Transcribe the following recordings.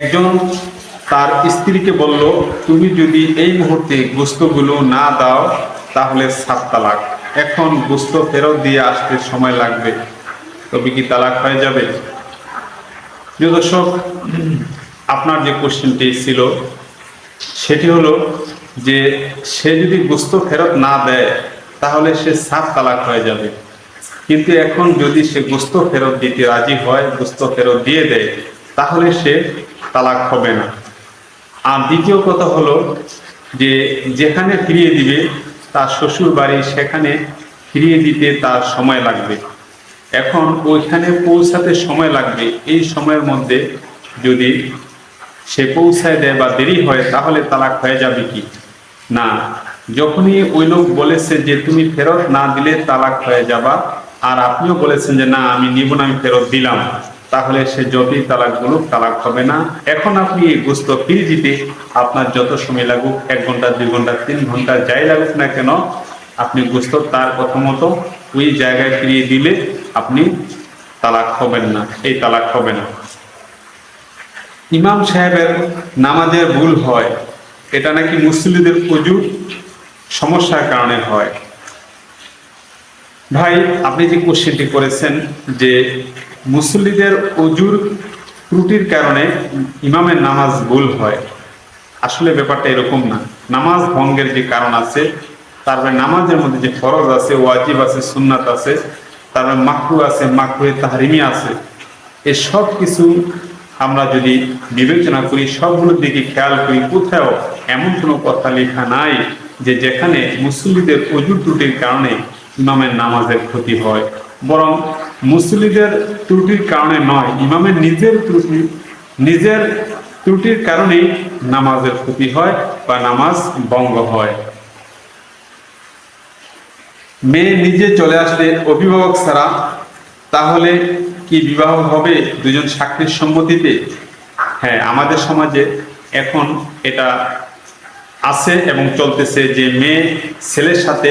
একজন তার স্ত্রীকে বলল, তুমি যদি এই মুহূর্তে গোস্তগুলো না দাও, তাহলে সাত তালাক। এখন গোস্ত ফেরত দিয়ে আসতে সময় লাগবে। তবে কি তালাক হয়ে যাবে? প্রিয় দর্শক, আপনার যে কোশ্চেনটি ছিল, সেটি হলো যে সে যদি গোস্ত ফেরত না দেয়, তাহলে সে সাত তালাক হয়ে যাবে। কিন্তু এখন যদি সে গোস্ত ফেরত দিতে রাজি হয় গোস্ত ফেরত দিয়ে দেয় তাহলে সে তালাক হবে না। আর দ্বিতীয় কথা হলো যে, যেখানে ফিরিয়ে দিবে, তার শ্বশুর বাড়ি সেখানে ফিরিয়ে দিতে তার সময় লাগবে। এখন ওইখানে পৌঁছাতে সময় লাগবে। এই সময়ের মধ্যে যদি সে পৌঁছায় দেয় বা দেরি হয়, তাহলে তালাক হয়ে যাবে কি? না। যখনই ওই লোক বলেছে যে, তুমি ফেরত না দিলে তালাক হয়ে যাবা। আর আপনিও বলেছেন যে, না, আমি নিব না, আমি ফেরত দিলাম। তাহলে সে যতই তালাক বলুক তালাক হবে না। এখন আপনি এই গোস্ত ফিরে আপনার যত সময় লাগুক, এক ঘণ্টা, দুই ঘণ্টা, তিন ঘণ্টা যাই লাগুক না কেন, আপনি গোস্ত তার প্রথমত ওই জায়গায় ফিরিয়ে দিলে আপনি তালাক হবেন না। এই তালাক হবে না। ইমাম সাহেবের নামাজের ভুল হয়। এটা নাকি মুসলিমদের প্রচুর সমস্যার কারণে হয়। ভাই, আপনি যে কোশ্চেনটি করেছেন যে মুসল্লিদের অজুর ত্রুটির কারণে ইমামের নামাজ ভুল হয়। আসলে ব্যাপারটা এরকম না। নামাজ ভঙ্গের যে কারণ আছে তারপরে নামাজের মধ্যে যে ফরজ আছে, ওয়াজিব আছে, সুন্নাত আছে তারপরে মাকরু আছে, মাকরু, তাহারিমি আছে এই সব কিছু আমরা যদি বিবেচনা করি, সবগুলোর দিকে খেয়াল করি, কোথাও এমন কোনো কথা লেখা নাই যে যেখানে মুসল্লিদের অজুর ত্রুটির কারণে ইমামের নামাজের ক্ষতি হয়। বরং মুসল্লিদের ত্রুটির কারণে নয়, ইমামের নিজের ত্রুটি, নিজের ত্রুটির কারণেই নামাজের ক্ষতি হয় বা নামাজ ভঙ্গ হয়। মেয়ে নিজে চলে আসলে অভিভাবক ছাড়া তাহলে কি বিবাহ হবে? দুজন সাক্ষীর সম্মতিতে? হ্যাঁ আমাদের সমাজে এখন এটা আছে এবং চলতেছে যে মেয়ে ছেলের সাথে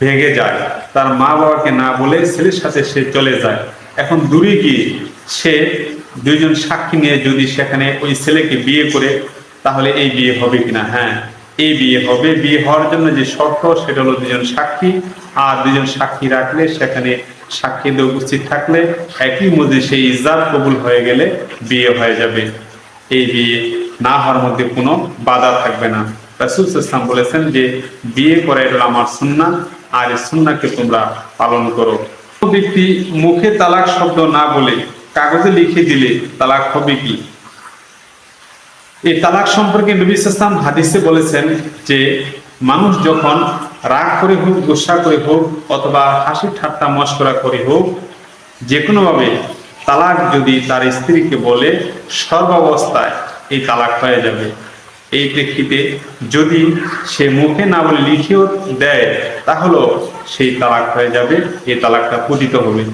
ভেগে যায়। তার মা বাবাকে না বলে ছেলের সাথে সে চলে যায়। এখন দূরে গিয়ে সে দুইজন সাক্ষী নিয়ে যদি সেখানে ওই ছেলেকে বিয়ে করে, তাহলে এই বিয়ে হবে কিনা? হ্যাঁ এই বিয়ে হবে। বিয়ে হওয়ার জন্য যে শর্ত, সেটা হলো দুজন সাক্ষী। আর দুজন সাক্ষী রাখলে সেখানে সাক্ষীদের উপস্থিত থাকলে একই মধ্যে সেই ইজাব কবুল হয়ে গেলে বিয়ে হয়ে যাবে। এই বিয়ে না হওয়ার মধ্যে কোনো বাধা থাকবে না। রাসুল ইসলাম বলেছেন যে, বিয়ে করা এটা আমার সুন্না আর সুন্নাকে তোমরা পালন করো। ব্যক্তি মুখে তালাক শব্দ না বলে কাগজে লিখে দিলে তালাক হবে কি? এই তালাক সম্পর্কে নবী ইসলাম হাদিসে বলেছেন যে, মানুষ যখন রাগ করে হোক, গুসা করে হোক, অথবা হাসি ঠাট্টা, মস্করা করে হোক যে কোনোভাবে তালাক যদি তার স্ত্রীকে বলে, সর্বাবস্থায় এই তালাক হয়ে যাবে। এই প্রেক্ষিতে যদি সে মুখে না বলে লিখেও দেয়, তাহলেও সেই তালাক হয়ে যাবে, এই তালাকটা পতিত হবে।